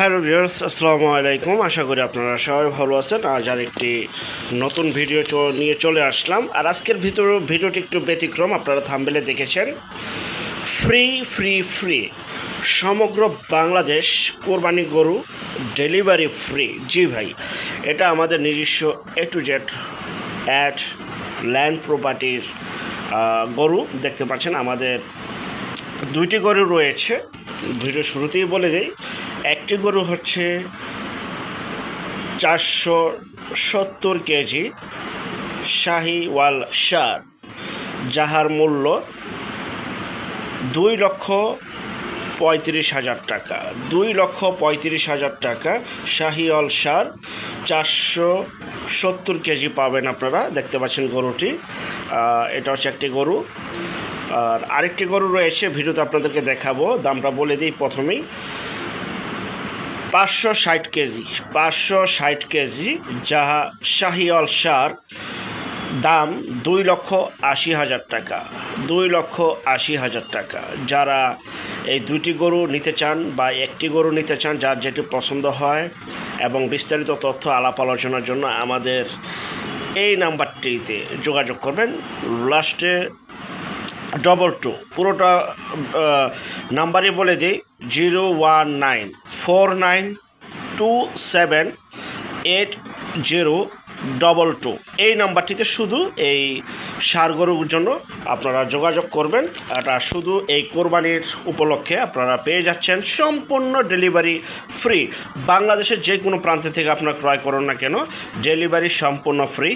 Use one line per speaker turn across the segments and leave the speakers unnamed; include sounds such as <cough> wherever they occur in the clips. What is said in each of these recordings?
Hello viewers, আসসালামু আলাইকুম। আশা করি আপনারা সবাই ভালো আছেন। আজ আর একটি নতুন ভিডিও নিয়ে চলে আসলাম। আর আজকের ভিতর ভিডিওটি একটু ব্যতিক্রম, আপনারা থাম্বেলে দেখেছেন। ফ্রি ফ্রি ফ্রি সমগ্র বাংলাদেশ কোরবানি গরু ডেলিভারি ফ্রি জি ভাই, এটা আমাদের নিজস্ব A to Z ad land প্রপার্টির গরু। দেখতে পাচ্ছেন, আমাদের দুইটি গরু রয়েছে। ভিডিও শুরুতেই বলে দেই একটি গরু হচ্ছে চারশো সত্তর কেজি শাহিওয়াল সার যাহার মূল্য দুই লক্ষ পঁয়ত্রিশ হাজার টাকা। দুই লক্ষ পঁয়ত্রিশ হাজার টাকা শাহিওয়াল সার চারশো সত্তর কেজি পাবেন আপনারা, দেখতে পাচ্ছেন গরুটি। এটা হচ্ছে একটি গরু। আর আরেকটি গরু রয়েছে, ভিডিওতে আপনাদেরকে দেখাবো, দামটা বলে দিই প্রথমেই। পাঁচশো ষাট কেজি, পাঁচশো ষাট কেজি যাহা শাহিওয়াল সার দাম দুই লক্ষ আশি হাজার টাকা, দুই লক্ষ আশি হাজার টাকা। যারা এই দুইটি গরু নিতে চান বা একটি গরু নিতে চান, যার যেটি পছন্দ হয় এবং বিস্তারিত তথ্য আলাপ আলোচনার জন্য আমাদের এই নাম্বারটিতে যোগাযোগ করবেন। লাস্টে ডবল টু পুরোটা নাম্বারই বলে দিই, zero one nine. Four nine two seven eight zero double two এই নাম্বারটিতে শুধু এই সার গরুর জন্য আপনারা যোগাযোগ করবেন। এটা শুধু এই কোরবানির উপলক্ষে আপনারা পেয়ে যাচ্ছেন সম্পূর্ণ ডেলিভারি ফ্রি। বাংলাদেশের যে কোনো প্রান্ত থেকে আপনারা ক্রয় করুন না কেন, ডেলিভারি সম্পূর্ণ ফ্রি।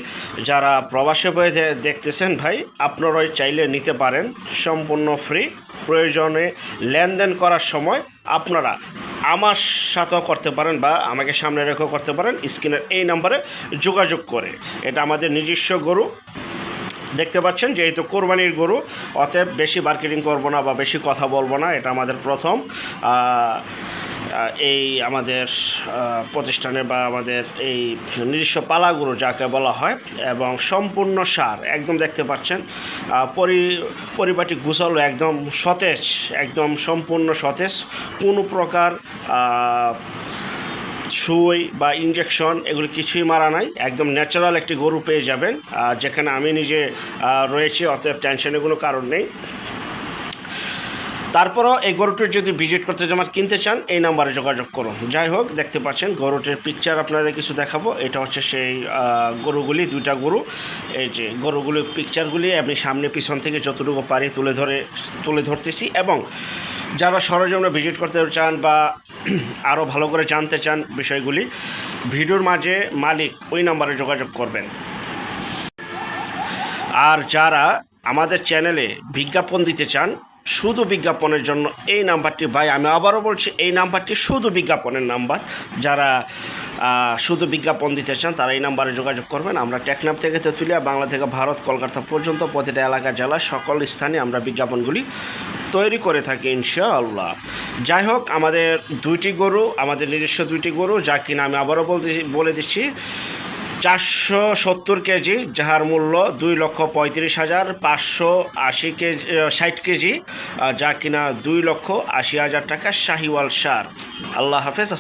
যারা প্রবাসে বয়ে দেখতেছেন ভাই, আপনারাই চাইলে নিতে পারেন সম্পূর্ণ ফ্রি। প্রয়োজনে লেনদেন করার সময় আপনারা আমার সাথেও করতে পারেন বা আমাকে সামনে রেখেও করতে পারেন। স্ক্রিনের এই নাম্বারে যোগাযোগ করে। এটা আমাদের নিজস্ব গরু। দেখতে পাচ্ছেন, যেহেতু কোরবানির গরু, অতএব বেশি মার্কেটিং করব না বা বেশি কথা বলব না, এটা আমাদের প্রথম। এই আমাদের প্রতিষ্ঠানে বা আমাদের এই নিজস্ব পালাগুলো যাকে বলা হয়, এবং সম্পূর্ণ সার, একদম দেখতে পাচ্ছেন পরি, পরিপাটি গুছালো একদম সতেজ, একদম সম্পূর্ণ সতেজ, কোনো প্রকার সুই বা ইঞ্জেকশন এগুলো কিছুই মারা নাই, একদম ন্যাচারাল একটি গরু পেয়ে যাবেন যেখানে আমি নিজে রয়েছি, অতএব টেনশনের কোনো কারণ নেই। তারপরও এই গরুটির যদি ভিজিট করতে যেমন কিনতে চান, এই নাম্বারে যোগাযোগ করুন। যাই হোক, দেখতে পাচ্ছেন গরুটির পিকচার আপনাদের কিছু দেখাবো। এটা হচ্ছে সেই গরুগুলি, দুইটা গরু। এই যে গরুগুলির পিকচারগুলি আমি সামনে পিছন থেকে যতটুকু পারি তুলে ধরে, তুলে ধরতেছি এবং যারা সরজমিনে ভিজিট করতে চান বা <clears throat> আরও ভালো করে জানতে চান বিষয়গুলি, ভিডিওর মাঝে মালিক ওই নাম্বারে যোগাযোগ করবেন। আর যারা আমাদের চ্যানেলে বিজ্ঞাপন দিতে চান শুধু বিজ্ঞাপনের জন্য। এই নাম্বারটি ভাই, আমি আবারও বলছি, এই নাম্বারটি শুধু বিজ্ঞাপনের নাম্বার। যারা শুধু বিজ্ঞাপন দিতে চান, তারা এই নাম্বারে যোগাযোগ করবেন। আমরা টেকনাফ থেকে তেঁতুলিয়া, বাংলা থেকে ভারত, কলকাতা পর্যন্ত, প্রতিটা এলাকা, জেলা, সকল স্থানে আমরা বিজ্ঞাপনগুলি তৈরি করে থাকি, ইনশাআল্লাহ। যাই হোক, আমাদের দুইটি গরু, আমাদের নিজস্ব দুইটি গরু, যা কিনা আমি আবারও বলতে, বলে দিচ্ছি চারশো সত্তর কেজি, যাহার মূল্য দুই লক্ষ পঁয়ত্রিশ হাজার পাঁচশো আশি কেজি ষাট কেজি যা কিনা দুই লক্ষ আশি হাজার টাকা শাহিওয়াল সার। আল্লাহ হাফেজ